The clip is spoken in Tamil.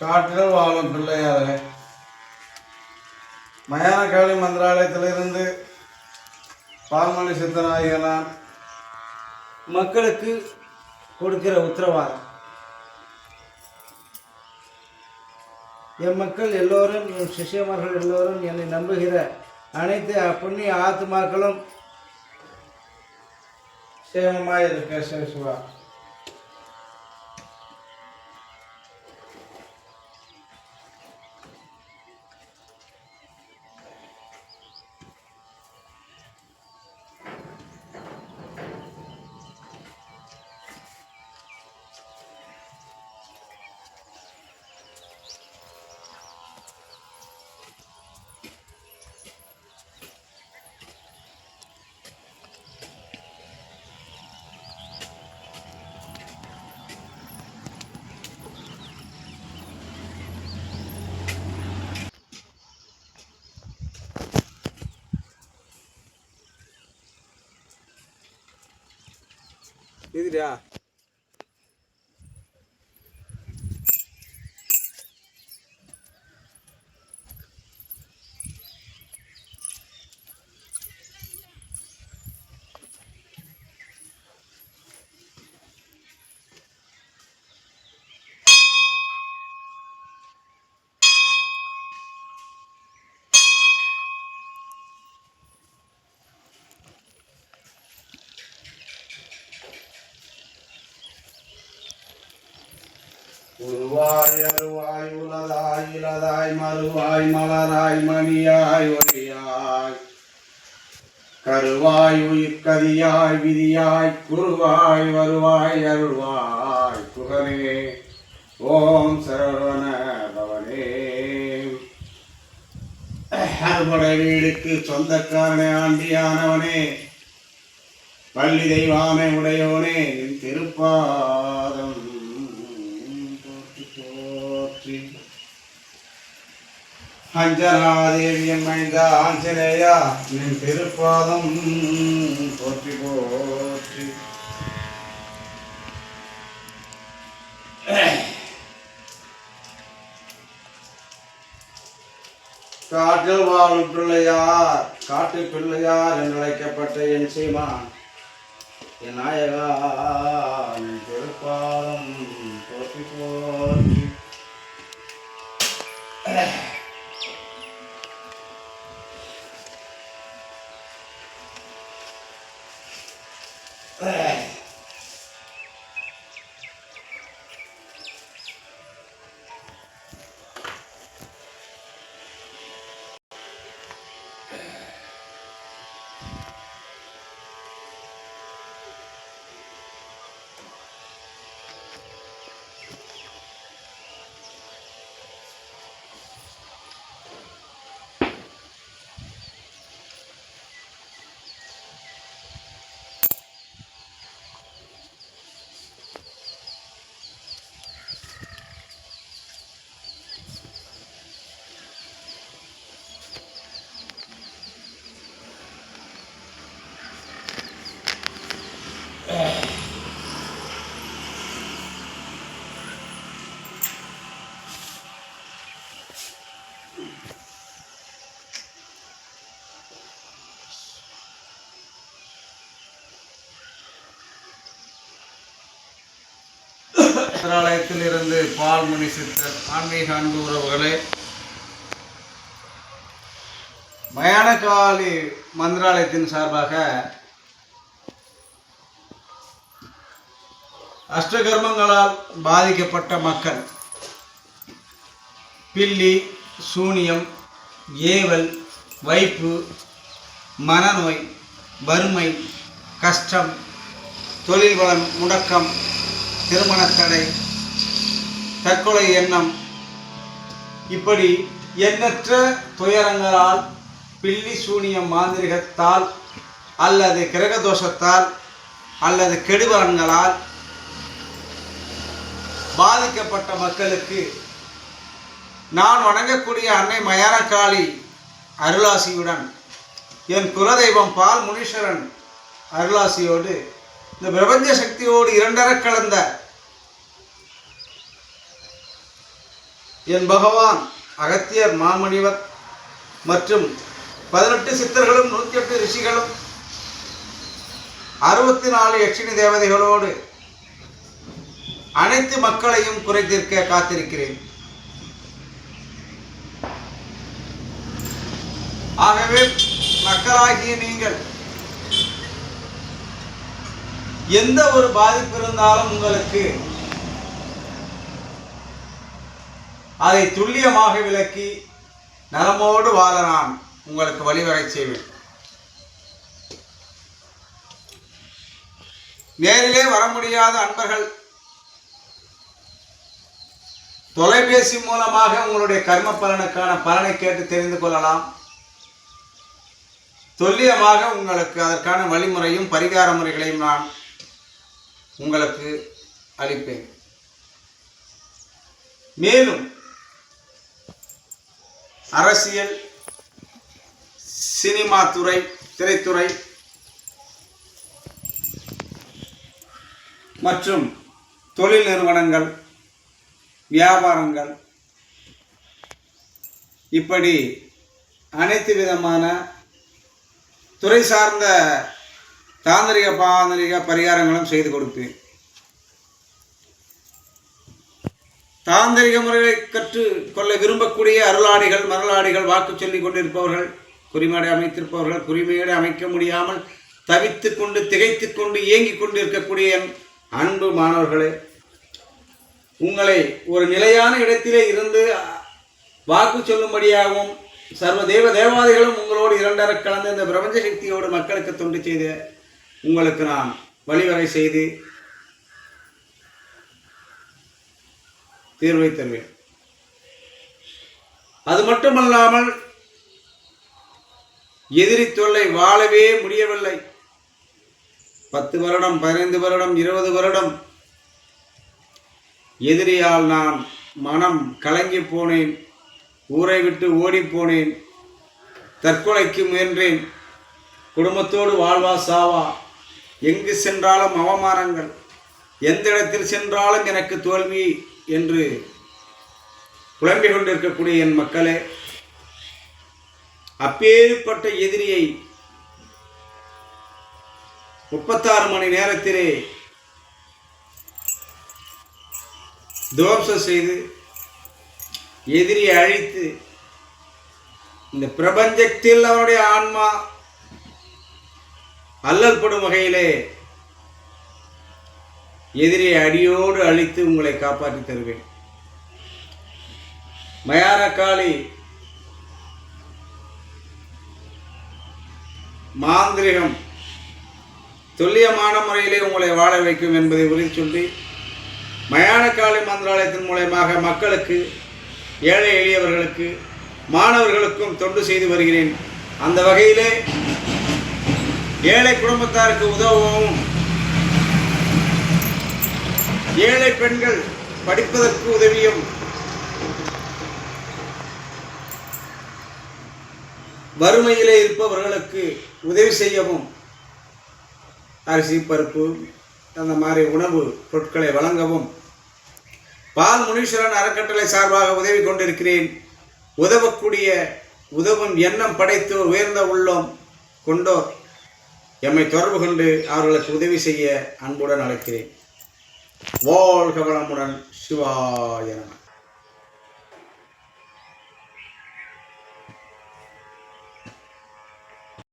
காற்றில் வாழும் பிள்ளையாரே மயான காளி மந்திராலயத்திலிருந்து பால்மொழி சித்தனாகிய நான் மக்களுக்கு கொடுக்கிற உத்தரவாதம். என் மக்கள் எல்லோரும் என் சிஷ்யமார்கள் எல்லோரும் என்னை நம்புகிற அனைத்து புண்ணிய ஆத்மாக்களும் சேமமாக இருக்க சிவா. இதுடா உருவாய் அருவாய் உலதாய் இலதாய் மறுவாய் மலராய் மணியாய் ஒளியாய். கருவாய் உயிர்கதியாய் விதியாய் குருவாய் வருவாய் அருள்வாய். குகனே ஓம் சரவண பவனே. அறுபடை வீடுக்கு சொந்தக்காரனே ஆண்டியானவனே. பள்ளி தெய்வானை உடையவனே நின் திருப்பா அஞ்சனாதேவியன் மைந்த ஆஞ்சநேயா நின் திருப்பாதம் போற்றி போற்றி. காட்டில் வாழும் பிள்ளையார் காட்டு பிள்ளையார் என்று அழைக்கப்பட்ட என் சீமான் என் நாயகா என் திருப்பாதம் போற்றி போற்றி. மந்திராலயத்தில் இருந்து பால்மணி சித்தர் ஆன்மீக அன்பு உறவுகளே மயானகாளி மந்திராலயத்தின் சார்பாக அஷ்டகர்மங்களால் பாதிக்கப்பட்ட மக்கள் பில்லி சூனியம் ஏவல் வைப்பு மனநோய் வறுமை கஷ்டம் தொழில் வளம் முடக்கம் திருமணத்தடை தற்கொலை எண்ணம். இப்படி எண்ணற்ற துயரங்களால் பில்லி சூனியம் மாந்திரிகத்தால் அல்லது கிரகதோஷத்தால் அல்லது கெடுபலன்களால் பாதிக்கப்பட்ட மக்களுக்கு நான் வணங்கக்கூடிய அன்னை மயானக்காளி அருளாசியுடன் என் குலதெய்வம் பால் முனீஸ்வரன் அருளாசியோடு இந்த பிரபஞ்ச சக்தியோடு இரண்டர கலந்த என் பகவான் அகத்தியர் மாமணிவர் மற்றும் பதினெட்டு சித்தர்களும் நூற்றி எட்டு ரிஷிகளும் அறுபத்தி நாலு யட்சினி தேவதைகளோடு அனைத்து மக்களையும் குறைத்திருக்க காத்திருக்கிறேன். ஆகவே மக்களாகிய நீங்கள் எந்த ஒரு பாதிப்பு இருந்தாலும் உங்களுக்கு அதை துல்லியமாக விளக்கி நலமோடு வாழ நான் உங்களுக்கு வழிவகை செய்வேன். நேரிலே வர முடியாத அன்பர்கள் தொலைபேசி மூலமாக உங்களுடைய கர்ம பலனுக்கான பலனை கேட்டு தெரிந்து கொள்ளலாம். துல்லியமாக உங்களுக்கு அதற்கான வழிமுறையும் பரிகார முறைகளையும் நான் உங்களுக்கு அளிப்பேன். மேலும் அரசியல் சினிமா துறை திரைத்துறை மற்றும் தொழில் நிறுவனங்கள் வியாபாரங்கள் இப்படி அனைத்து விதமான துறை சார்ந்த தாந்திரிக பாந்திரிக பரிகாரங்களும் செய்து கொடுப்பேன். தாந்திரிக முறைகளை கற்றுக்கொள்ள விரும்பக்கூடிய அருளாடிகள் மருளாடிகள் வாக்கு சொல்லிக் கொண்டிருப்பவர்கள் குறிமேடை அமைத்திருப்பவர்கள் குறிமையோடு அமைக்க முடியாமல் தவித்து கொண்டு திகைத்து கொண்டு இயங்கிக் கொண்டிருக்கக்கூடிய என் அன்பு மாணவர்களே உங்களை ஒரு நிலையான இடத்திலே இருந்து வாக்கு சொல்லும்படியாகவும் சர்வ தேவ தேவாதிகளும் உங்களோடு இரண்டரை கலந்து இந்த பிரபஞ்ச சக்தியோடு மக்களுக்கு தொண்டு செய்து உங்களுக்கு நான் வழிவகை செய்து தீர்வை தருவேன். அது மட்டுமல்லாமல் எதிரி தொல்லை வாழவே முடியவில்லை. பத்து வருடம் பதினைந்து வருடம் இருபது வருடம் எதிரியால் நான் மனம் கலங்கி போனேன் ஊரை விட்டு ஓடிப் போனேன் தற்கொலைக்கு முயன்றேன் குடும்பத்தோடு வாழ்வா சாவா. எங்கு சென்றாலும் அவமானங்கள். எந்த இடத்தில் சென்றாலும் எனக்கு தோல்வி என்று புலம்பிக் கொண்டிருக்கக்கூடிய என் மக்களே அப்பேற்பட்ட எதிரியை முப்பத்தாறு மணி நேரத்திலே துவம்சம் செய்து எதிரியை அழித்து இந்த பிரபஞ்சத்தில் அவனுடைய ஆன்மா அல்லற்படும் வகையிலே எதிரியை அடியோடு அழித்து உங்களை காப்பாற்றி தருவேன். மயானக்காளி மாந்திரிகம் துல்லியமான முறையிலே உங்களை வாழ வைக்கும் என்பதை உறுதி சொல்லி மயானக்காளி மந்திராலயத்தின் மூலயமாக மக்களுக்கு ஏழை எளியவர்களுக்கு மாணவர்களுக்கும் தொண்டு செய்து வருகிறேன். அந்த வகையிலே ஏழை குடும்பத்தாருக்கு உதவவும். ஏழை பெண்கள் படிப்பதற்கு உதவியும். வறுமையிலே இருப்பவர்களுக்கு உதவி செய்யவும். அரிசி பருப்பு அந்த மாதிரி உணவு பொருட்களை வழங்கவும். பால் முனீஸ்வரன் அறக்கட்டளை சார்பாக உதவி கொண்டிருக்கிறேன். உதவக்கூடிய உதவும் எண்ணம் படைத்தோர் உயர்ந்த உள்ளோம் கொண்டோர். எம்மை தொடர்பு கொண்டு அவர்களுக்கு உதவி செய்ய அன்புடன் அழைக்கிறேன். வாழ்க வளமுடன் சிவாய நம.